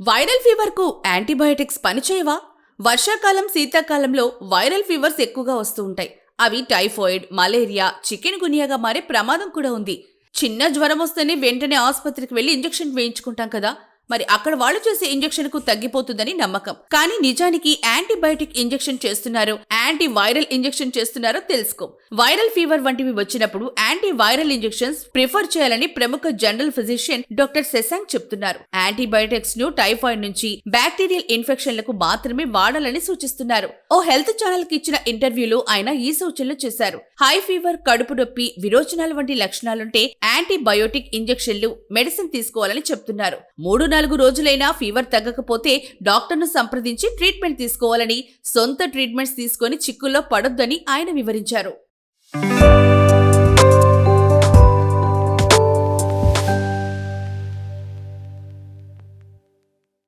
Viral ఫీవర్కు antibiotics పనిచేయవా? వర్షాకాలం శీతాకాలంలో viral fevers ఎక్కువగా వస్తూ ఉంటాయి. అవి టైఫాయిడ్ మలేరియా చికెన్ గునియాగా మారే ప్రమాదం కూడా ఉంది. చిన్న జ్వరం వస్తేనే వెంటనే ఆసుపత్రికి వెళ్ళి ఇంజెక్షన్ వేయించుకుంటాం కదా? మరి అక్కడ వాళ్ళు చేసే ఇంజెక్షన్కు తగ్గిపోతుందని నమ్మకం. కానీ నిజానికి యాంటీబయాటిక్ ఇంజెక్షన్ చేస్తున్నారు. యాంటీ వైరల్ ఇంజెక్షన్ చేస్తున్నారో తెలుసుకో. వైరల్ ఫీవర్ వంటివి వచ్చినప్పుడు యాంటీ వైరల్ ఇంజెక్షన్స్ ప్రిఫర్ చేయాలని ప్రముఖ జనరల్ ఫిజిషియన్ డాక్టర్ శశాంక్ చెప్తున్నారు. యాంటీబయోటిక్స్ను టైఫాయిడ్ నుంచి బ్యాక్టీరియల్ ఇన్ఫెక్షన్లకు మాత్రమే వాడాలని సూచిస్తున్నారు. ఓ హెల్త్ ఛానల్కి ఇచ్చిన ఇంటర్వ్యూలో ఆయన ఈ సూచనలు చేశారు. హై ఫీవర్ కడుపు నొప్పి విరోచనాలు వంటి లక్షణాలుంటే యాంటీబయోటిక్ ఇంజెక్షన్లు మెడిసిన్ తీసుకోవాలని చెప్తున్నారు. మూడు నాలుగు రోజులైనా ఫీవర్ తగ్గకపోతే డాక్టర్ను సంప్రదించి ట్రీట్మెంట్ తీసుకోవాలని సొంత ట్రీట్మెంట్స్ తీసుకుని చిక్కుల్లో పడొద్దని ఆయన వివరించారు.